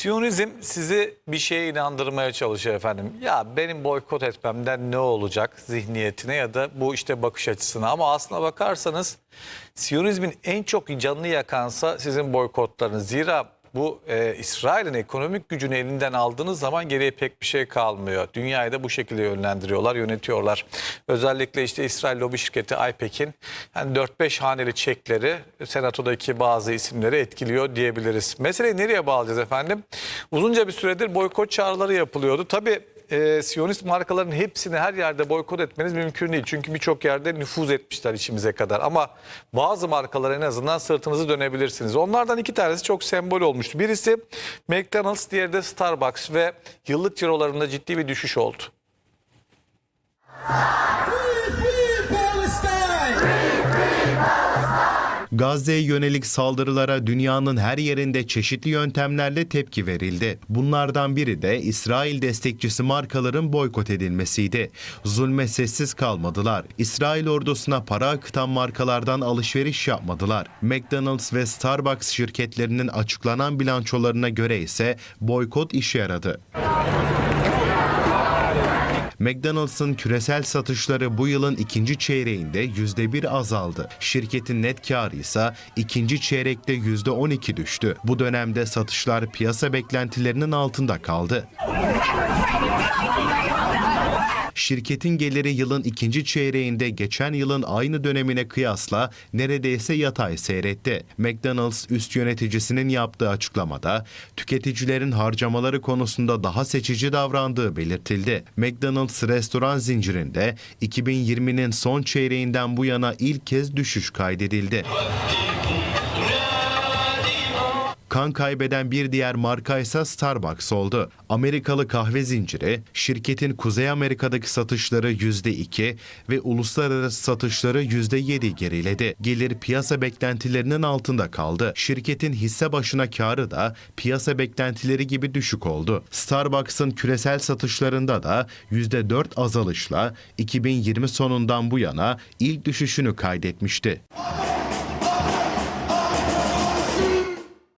Siyonizm sizi bir şeye inandırmaya çalışıyor efendim. Ya benim boykot etmemden ne olacak zihniyetine ya da bu işte bakış açısına. Ama aslına bakarsanız Siyonizmin en çok canını yakansa sizin boykotlarınız. Zira bu e, İsrail'in ekonomik gücünü elinden aldığınız zaman geriye pek bir şey kalmıyor. Dünyayı da bu şekilde yönlendiriyorlar, yönetiyorlar. Özellikle işte İsrail lobi şirketi IPEC'in yani 4-5 haneli çekleri senatodaki bazı isimleri etkiliyor diyebiliriz. Meseleyi nereye bağlayacağız efendim? Uzunca bir süredir boykot çağrıları yapılıyordu. Tabii e, Siyonist markaların hepsini her yerde boykot etmeniz mümkün değil. Çünkü birçok yerde nüfuz etmişler içimize kadar. Ama bazı markalara en azından sırtınızı dönebilirsiniz. Onlardan iki tanesi çok sembol olmuştu. Birisi McDonald's, diğeri de Starbucks ve yıllık cirolarında ciddi bir düşüş oldu. Gazze'ye yönelik saldırılara dünyanın her yerinde çeşitli yöntemlerle tepki verildi. Bunlardan biri de İsrail destekçisi markaların boykot edilmesiydi. Zulme sessiz kalmadılar. İsrail ordusuna para akıtan markalardan alışveriş yapmadılar. McDonald's ve Starbucks şirketlerinin açıklanan bilançolarına göre ise boykot işe yaradı. McDonald's'ın küresel satışları bu yılın ikinci çeyreğinde %1 azaldı. Şirketin net karı ise ikinci çeyrekte %12 düştü. Bu dönemde satışlar piyasa beklentilerinin altında kaldı. Şirketin geliri yılın ikinci çeyreğinde geçen yılın aynı dönemine kıyasla neredeyse yatay seyretti. McDonald's üst yöneticisinin yaptığı açıklamada tüketicilerin harcamaları konusunda daha seçici davrandığı belirtildi. McDonald's restoran zincirinde 2020'nin son çeyreğinden bu yana ilk kez düşüş kaydedildi. Kan kaybeden bir diğer marka ise Starbucks oldu. Amerikalı kahve zinciri şirketin Kuzey Amerika'daki satışları %2 ve uluslararası satışları %7 geriledi. Gelir piyasa beklentilerinin altında kaldı. Şirketin hisse başına karı da piyasa beklentileri gibi düşük oldu. Starbucks'ın küresel satışlarında da %4 azalışla 2020 sonundan bu yana ilk düşüşünü kaydetmişti.